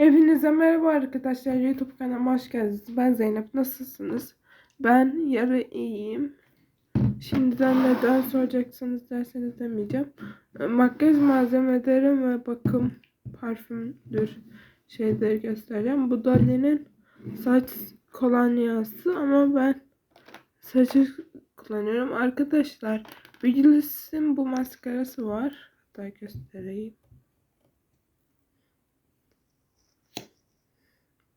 Hepinize merhaba arkadaşlar. YouTube kanalıma hoş geldiniz. Ben Zeynep. Nasılsınız? Ben yarı iyiyim. Şimdiden neden soracaksınız derseniz demeyeceğim. E, Makyaj malzemelerim ve bakım parfümdür şeyleri göstereceğim. Bu Dali'nin saç kolonyası ama ben saçı kullanıyorum. Arkadaşlar Biglis'in bu maskarası var. Hatta göstereyim.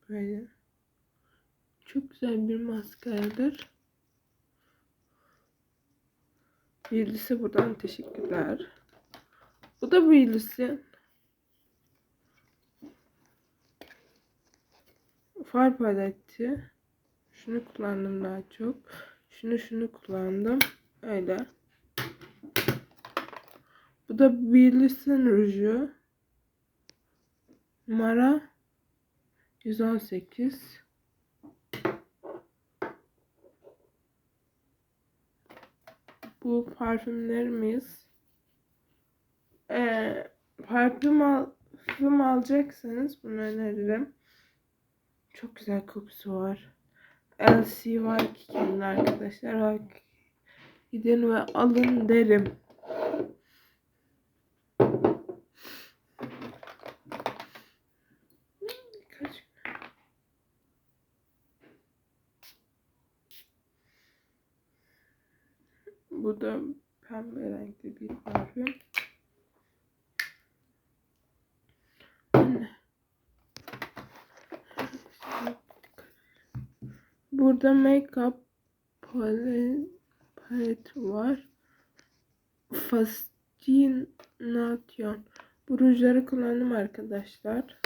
Böyle. Çok güzel bir maskaradır. Birlisi buradan teşekkürler. Bu da birlisi. Far paleti. Şunu kullandım daha çok. Şunu şunu kullandım. Öyle. Bu da birlisin ruju. Numara 118 Bu parfümlerimiz ee, parfüm, al, parfüm alacaksanız bunu öneririm. Çok güzel kokusu var. LC var ki arkadaşlar. Gidin ve alın derim. Bu da pembe renkli bir parfüm. Burada make-up palet var. Fascination. Bu rujları kullandım arkadaşlar.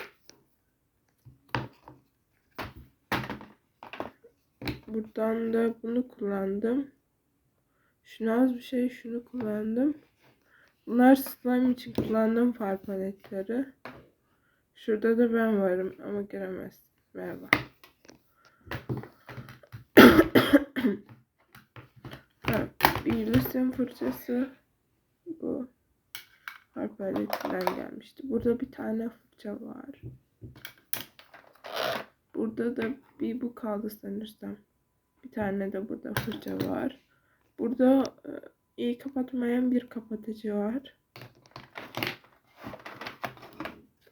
Buradan da bunu kullandım. Şunu az bir şey şunu kullandım. Bunlar slime için kullandığım far paletleri. Şurada da ben varım ama göremezsiniz. Merhaba. Ha, bir sim fırçası bu far paletinden gelmişti. Burada bir tane fırça var. Burada da bir bu kaldı sanırsam. Bir tane de burada fırça var. Burada e, iyi kapatmayan bir kapatıcı var.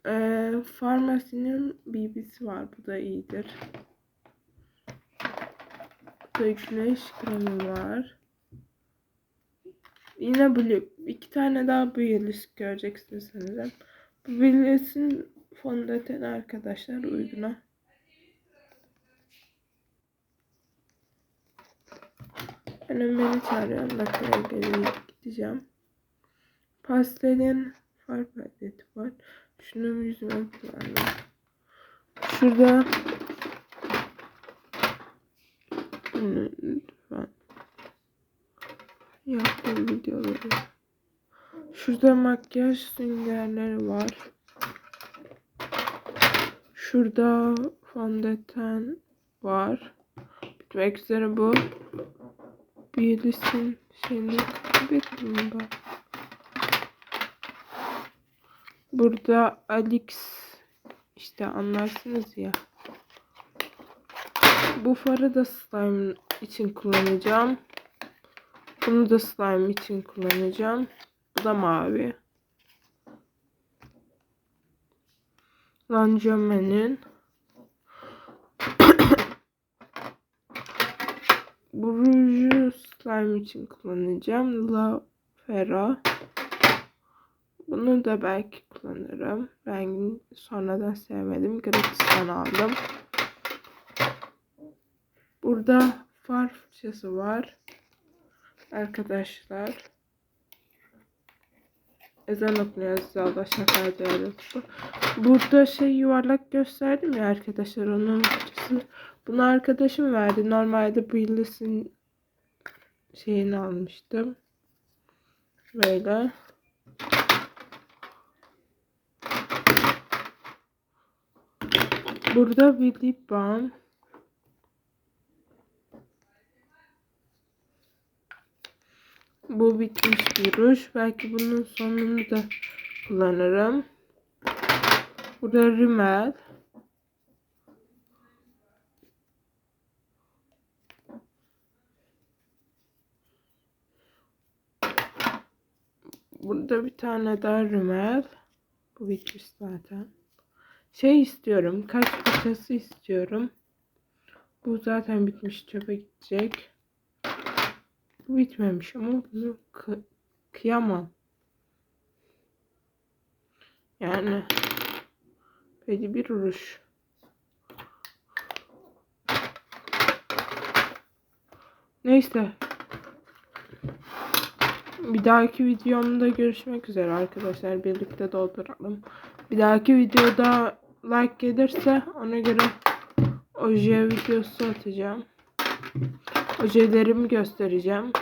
E, Farmasinin BB'si var. Bu da iyidir. Burada güneş kremi var. Yine blue. iki tane daha Baileys göreceksiniz sanırım. Bu Baileys'in fondöten arkadaşlar uyguna. Ben Ömer'i çağırıyorum. Dakikaya geri gideceğim. Pastelin far paleti var. Şunu yüzüme kullandım. Şurada Bunu lütfen yaptığım videoları. Şurada makyaj süngerleri var. Şurada fondöten var. Bitmek üzere bu. Birlisin şeyini kaybettim ben. Burada Alex işte anlarsınız ya. Bu farı da slime için kullanacağım. Bunu da slime için kullanacağım. Bu da mavi. Lancame'nin Bu ruju slime için kullanacağım. La Ferra. Bunu da belki kullanırım. Rengini sonradan sevmedim. Gratis'ten aldım. Burada far fırçası var. Arkadaşlar. Ezan okunuyor. Zalda şaka ediyoruz. Burada şey yuvarlak gösterdim ya arkadaşlar. Onun fırçası. Bunu arkadaşım verdi. Normalde bu yıldızın şeyini almıştım. Böyle. Burada bir lip Bu bitmiş bir ruj. Belki bunun sonunu da kullanırım. Burada rimel. Burada bir tane daha rümel. Bu bitmiş zaten. Şey istiyorum. Kaş fırçası istiyorum. Bu zaten bitmiş. Çöpe gidecek. Bitmemiş ama bunu kı- kıyamam. Yani böyle bir uğraş. Neyse. Bir dahaki videomda görüşmek üzere arkadaşlar. Birlikte dolduralım. Bir dahaki videoda like gelirse ona göre oje videosu atacağım. Ojelerimi göstereceğim.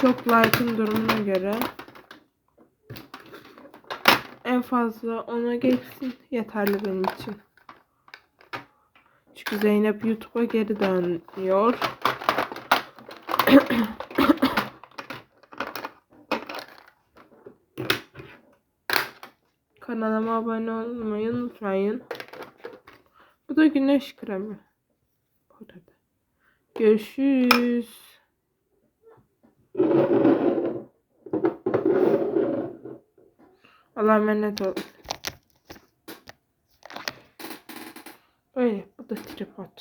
Çok like'ın durumuna göre en fazla ona geçsin yeterli benim için. Çünkü Zeynep YouTube'a geri dönüyor. Kanalıma abone olmayı unutmayın. Bu da güneş kremi. Görüşürüz. Allah'a emanet olun. Böyle bu da tripod.